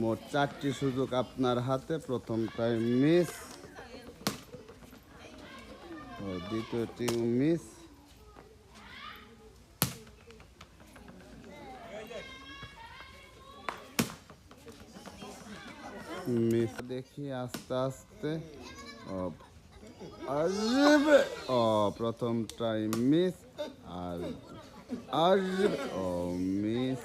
মোট চারটি সুযোগ আপনার হাতে। প্রথমটাই মিস ও, দ্বিতীয়টি মিস মিস দেখি আস্তে আস্তে। ও প্রথমটাই মিস আর ও মিস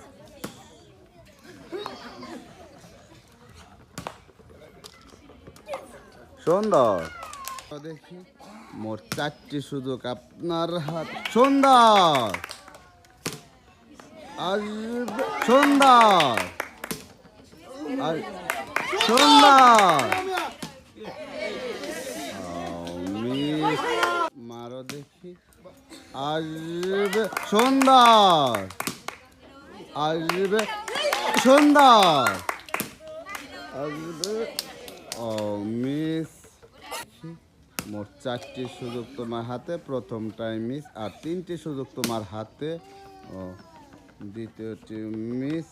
সুন্দর। দেখি, মোট চারটি সুযোগ আপনার হাত। সুন্দর। সুন্দর। সুন্দর। মারো দেখি। আসবে সুন্দর। আসবে সুন্দর। আসবে ও মিস মোট চারটি সুযোগ তোমার হাতে, প্রথম টাইম মিস আর তিনটি সুযোগ তোমার হাতে। ও, দ্বিতীয়টি মিস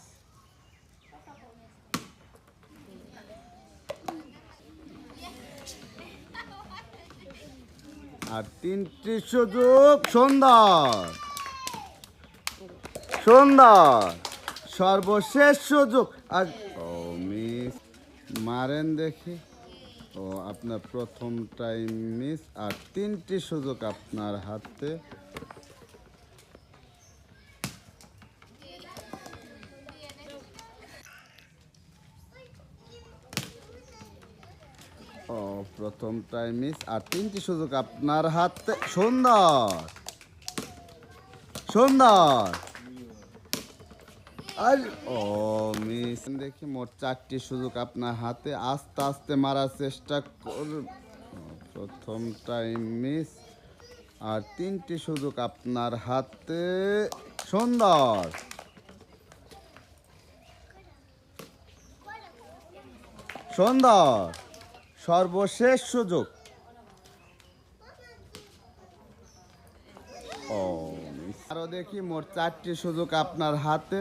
আর তিনটি সুযোগ সুন্দর সুন্দর সর্বশেষ সুযোগ, আর ও মিস মারেন দেখি। ও আপনার প্রথম টাইম মিস আর তিনটি সুযোগ আপনার হাতে। ও, প্রথম টাইম মিস আর তিনটি সুযোগ আপনার হাতে। সুন্দর। সুন্দর। আর ও মিস। দেখি মোট চারটি সুযোগ আপনার হাতে। আস্তে আস্তে মারার চেষ্টা কর ও, প্রথমটাই মিস। আর তিনটি সুযোগ আপনার হাতে। সুন্দর। সুন্দর। সর্বশেষ সুযোগ। ও আরও দেখি মোট চারটি সুযোগ আপনার হাতে।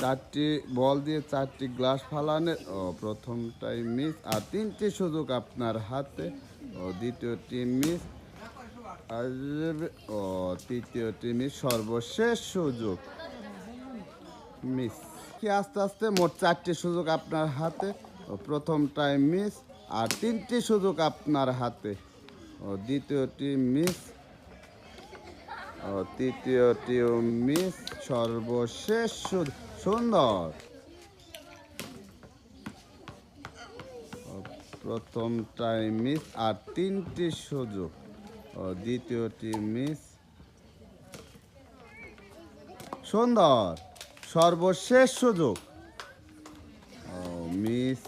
চারটি বল দিয়ে চারটি গ্লাস ফালানের ও প্রথমটাই মিস আর তিনটি সুযোগ আপনার হাতে, ও দ্বিতীয়টি মিস ও তৃতীয়টি মিস সর্বশেষ সুযোগ মিস কি আস্তে আস্তে মোট চারটি সুযোগ আপনার হাতে, ও প্রথমটাই মিস আর তিনটি সুযোগ আপনার হাতে, ও দ্বিতীয়টি মিস ও তৃতীয়টিও মিস সর্বশেষ সু- সুন্দর। প্রথম প্রথমটাই মিস আর তিনটি সুযোগ। দ্বিতীয়টি মিস সুন্দর। সর্বশেষ সুযোগ। মিস